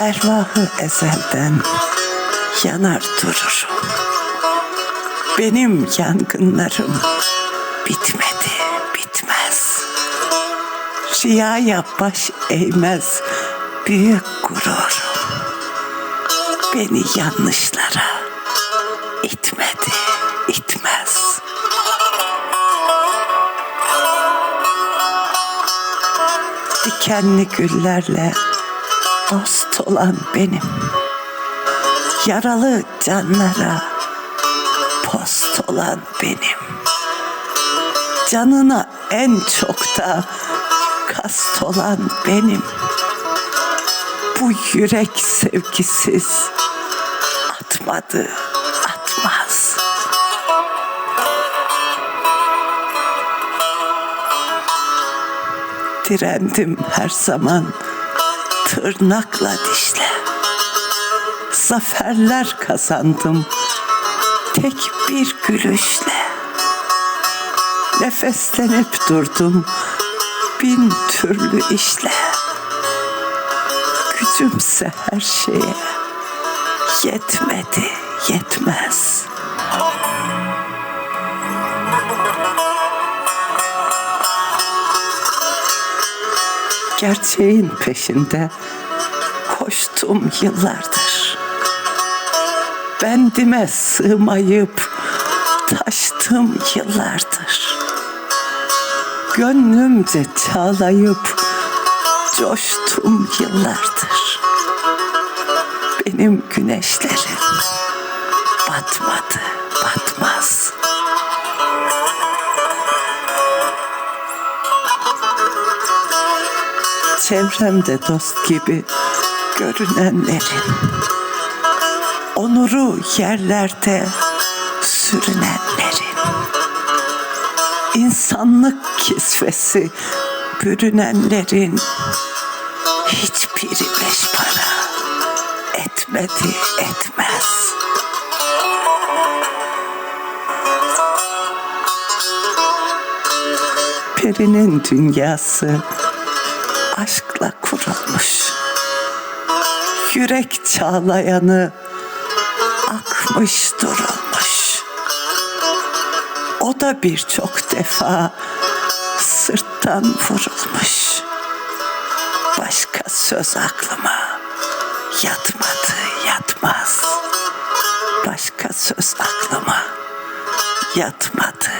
Ervahı ezelden yanar dururum. Benim yangınlarım bitmedi, bitmez. Riyaya baş eğmez büyük gururum. Beni yanlışlara itmedi, itmez. Dikenli güllerle dost olan benim. Yaralı canlara post olan benim. Canına en çok da kast olan benim. Bu yürek sevgisiz atmadı, atmaz. Direndim her zaman tırnakla dişle. Zaferler kazandım tek bir gülüşle. Nefeslenip durdum bin türlü işle. Gücümse her şeye yetmedi, yetmez. Gerçeğin peşinde koştum yıllardır. Bendime sığmayıp taştım yıllardır. Gönlümce çağlayıp coştum yıllardır. Benim güneşlerim batmadı, batmaz. Çevremde dost gibi görünenlerin onuru yerlerde sürünenlerin insanlık kisvesi bürünenlerin hiçbiri beş para etmedi etmez. Perinin dünyası aşkla kurulmuş. Yürek çağlayanı akmış durulmuş. O da birçok defa sırttan vurulmuş. Başka söz aklıma yatmadı yatmaz. Başka söz aklıma yatmadı